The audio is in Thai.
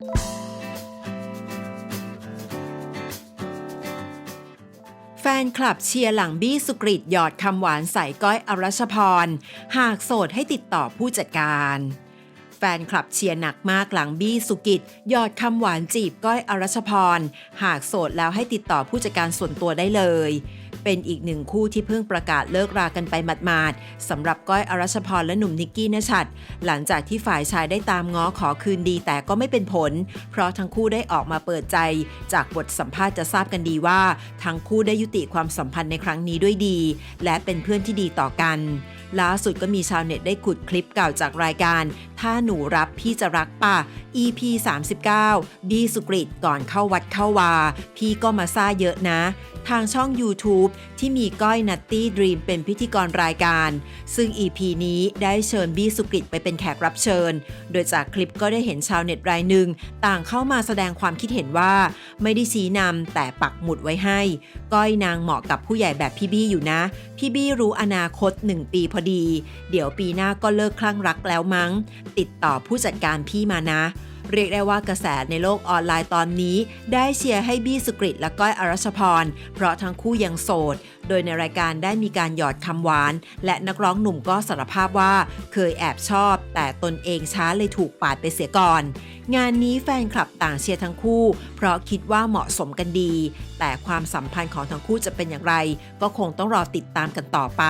แฟนคลับเชียร์หลังบี้สุกริตหยอดคำหวานใส่ก้อยอรัชพร หากโสดให้ติดต่อผู้จัดการแฟนคลับเชียร์หนักมากหลังบี้สุกิตหยอดคำหวานจีบก้อยอรัชพร หากโสดแล้วให้ติดต่อผู้จัดการส่วนตัวได้เลย เป็นอีกหนึ่งคู่ที่เพิ่งประกาศเลิกรากันไปหมาดๆสำหรับก้อยอรัชพรและหนุ่มนิกกี้นชัดหลังจากที่ฝ่ายชายได้ตามง้อขอคืนดีแต่ก็ไม่เป็นผล เพราะทั้งคู่ได้ออกมาเปิดใจ จากบทสัมภาษณ์จะทราบกันดีว่า ทั้งคู่ได้ยุติความสัมพันธ์ในครั้งนี้ด้วยดี และเป็นเพื่อนที่ดีต่อกันล่าสุดก็มีชาวเน็ตได้ขุดคลิปเก่าจากรายการ ถ้าหนูรับพี่จะรักป่ะ EP 39 บีสุกริตก่อนเข้าวัดเข้าวา พี่ก็มาซ่าเยอะนะ ทางช่อง YouTube ที่มีก้อยนัตตี้ดรีมเป็นพิธีกรรายการ ซึ่ง EP นี้ได้เชิญบี้สุกริตไปเป็นแขกรับเชิญ โดยจากคลิปก็ได้เห็นชาวเน็ตรายหนึ่ง ต่างเข้ามาแสดงความคิดเห็นว่า ไม่ได้ชี้นำแต่ปักหมุดไว้ให้ ก้อยนางเหมาะกับผู้ใหญ่แบบพี่บี้อยู่นะ พี่บี้รู้อนาคต 1 ปีพอดี เดี๋ยวปีหน้าก็เลิกคลั่งรักแล้วมั้งติดต่อผู้จัดการพี่มานะ เรียกได้ว่ากระแสในโลกออนไลน์ตอนนี้ ได้เชียร์ให้บี้สุกริตและก้อยอรัชพร เพราะทั้งคู่ยังโสด โดยในรายการได้มีการหยอดคำหวาน และนักร้องหนุ่มก็สารภาพว่า เคยแอบชอบ แต่ตนเองช้าเลยถูกปาดไปเสียก่อนงานนี้แฟนคลับต่างเชียร์ทั้งคู่ เพราะคิดว่าเหมาะสมกันดี แต่ความสัมพันธ์ของทั้งคู่จะเป็นอย่างไร ก็คงต้องรอติดตามกันต่อไป